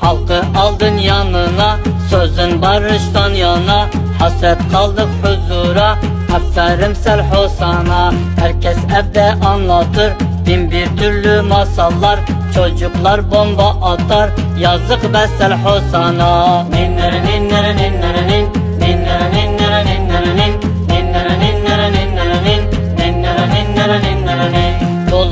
Halkı aldın yanına Sözün barıştan yana. Hasret kaldık huzura Aferin Selho sana Herkes evde anlatır Bin bir türlü masallar. Çocuklar bomba atar Yazık be Selho sana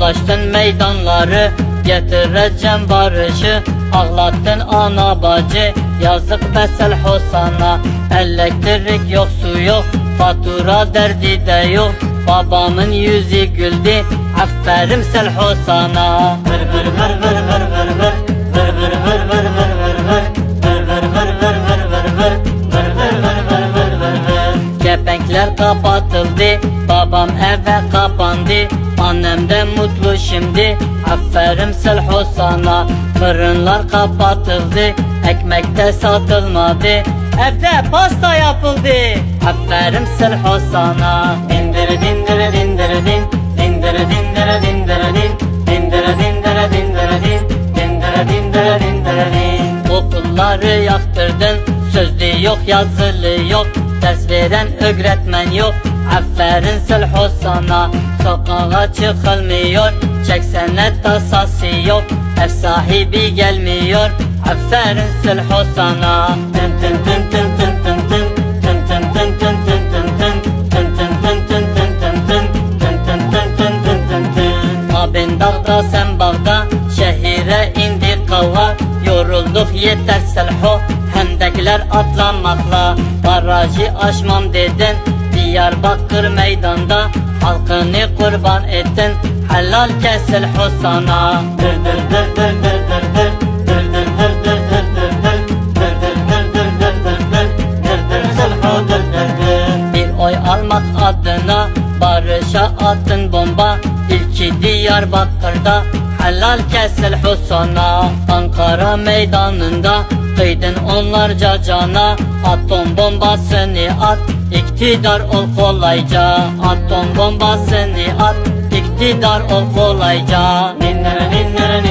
Dolaştın meydanları Getireceğim barışı Ağlattın ana bacı Yazık be Selho sana Elektrik yok su yok Fatura derdi de yok Babamın yüzü güldü Aferin Selho sana Vır vır vır vır vır vır vır Vır vır vır vır vır vır vır Vır vır vır vır vır vır vır Vır vır vır vır vır vır vır Kepenkler kapatıldı Babam eve kapandı Annem de mutlu şimdi. Aferin Selho sana. Fırınlar kapatıldı. Ekmek de satılmadı. Evde pasta yapıldı. Aferin Selho sana. Dindire dindire dindire din. Dindire dindire dindire din. Dindire dindire dindire din. Dindire dindire dindire din. Okulları yaktırdın Sözlü yok yazılı yok. Ders veren öğretmen yok Aferin Selho sana Sokağa çıkılmıyor Çeksene tasası yok Ev sahibi gelmiyor Aferin Selho sana Tın tın tın tın tın tın tın Tın tın tın tın tın tın tın Tın tın tın tın tın tın tın Tın tın tın tın tın tın tın Abin dağda sen bağda Şehire indi kavga Yorulduk yeter Selho Hendekler atlamakla Barajı aşmam dedin Diyarbakır meydanda Halkını kurban ettin. Helal kesil sana Dır dır dır dır dır dır dır almak adına Barışa attın bomba. İlki Diyarbakır'da Helal kesil sana Ankara meydanında Kıydın onlarca cana Atom bombasını at İktidar ol kolayca. Atom bombasını at İktidar ol kolayca. Ninnere ninnere